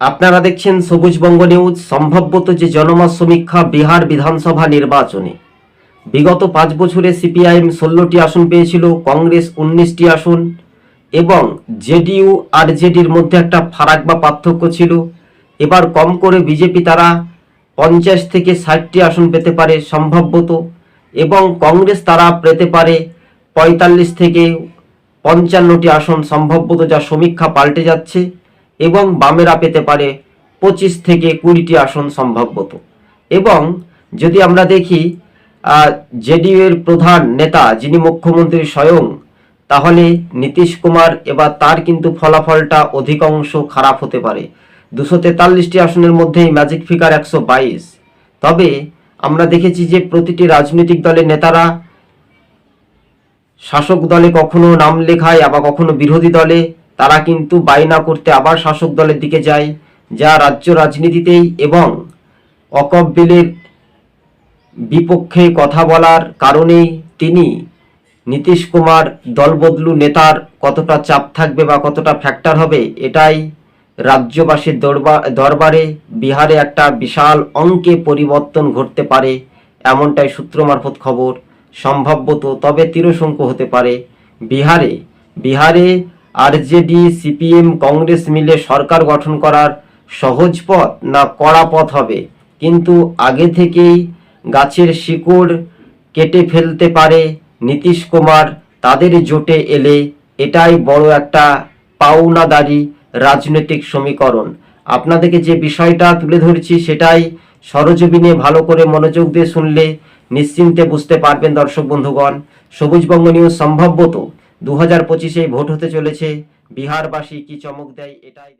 আপনারা দেখছেন সবুজবঙ্গ নিউজ, সম্ভাব্যত যে জনমত সমীক্ষা বিহার বিধানসভা নির্বাচনে। বিগত পাঁচ বছরে সিপিআইএম ষোলোটি আসন পেয়েছিল, কংগ্রেস উনিশটি আসন, এবং জেডিইউ আর জেডির মধ্যে একটা ফারাক বা পার্থক্য ছিল। এবার কম করে বিজেপি তারা পঞ্চাশ থেকে ষাটটি আসন পেতে পারে সম্ভাব্যত, এবং কংগ্রেস তারা পেতে পারে পঁয়তাল্লিশ থেকে পঞ্চান্নটি আসন সম্ভাব্যত, যা সমীক্ষা পাল্টে যাচ্ছে। এবং বামেরা পেতে পারে পঁচিশ থেকে কুড়িটি আসন সম্ভাব্যত এবং যদি আমরা দেখি জেডিইউ এর প্রধান নেতা যিনি মুখ্যমন্ত্রী স্বয়ং, তাহলে নীতিশ কুমার এবার তার কিন্তু ফলাফলটা অধিকাংশ খারাপ হতে পারে। দুশো তেতাল্লিশটি আসনের মধ্যেই ম্যাজিক ফিগার একশো বাইশ। তবে আমরা দেখেছি যে প্রতিটি রাজনৈতিক দলের নেতারা শাসক দলে কখনো নাম লেখায় আবার কখনো বিরোধী দলে তারা কিন্তু বায়না করতে আবার শাসক দলের দিকে যায়, যা রাজ্য রাজনীতিতেই এবং অকপ বিলের বিপক্ষে কথা বলার কারণেই তিনি নীতিশ কুমার দলবদলু নেতার কতটা চাপ থাকবে বা কতটা ফ্যাক্টর হবে, এটাই রাজ্যবাসীর দরবা- দরবারে, বিহারে একটা বিশাল অঙ্কে পরিবর্তন ঘটতে পারে, এমনটাই সূত্র মারফত খবর। সম্ভাব্যত তবে তিরশঙ্কু হতে পারে। বিহারে বিহারে আরজেডি সিপিএম কংগ্রেস মিলে সরকার গঠন করার সহজ পথ না কড়া পথ হবে? কিন্তু আগে থেকেই গাছের শিকড় কেটে ফেলতে পারে নীতিশ কুমার, তাদের জোটে এলে এটাই বড় একটা পাওনাদারি রাজনৈতিক সমীকরণ। আপনাদেরকে যে বিষয়টা তুলে ধরছি সেটাই সরজমিনে ভালো করে মনোযোগ দিয়ে শুনলে নিশ্চিন্তে বুঝতে পারবেন দর্শক বন্ধুগণ। সবুজবঙ্গ নিউজ সম্ভাব্যত দু হাজার পঁচিশে ভোট হতে চলেছে। বিহারবাসী কি চমক দেয় এটাই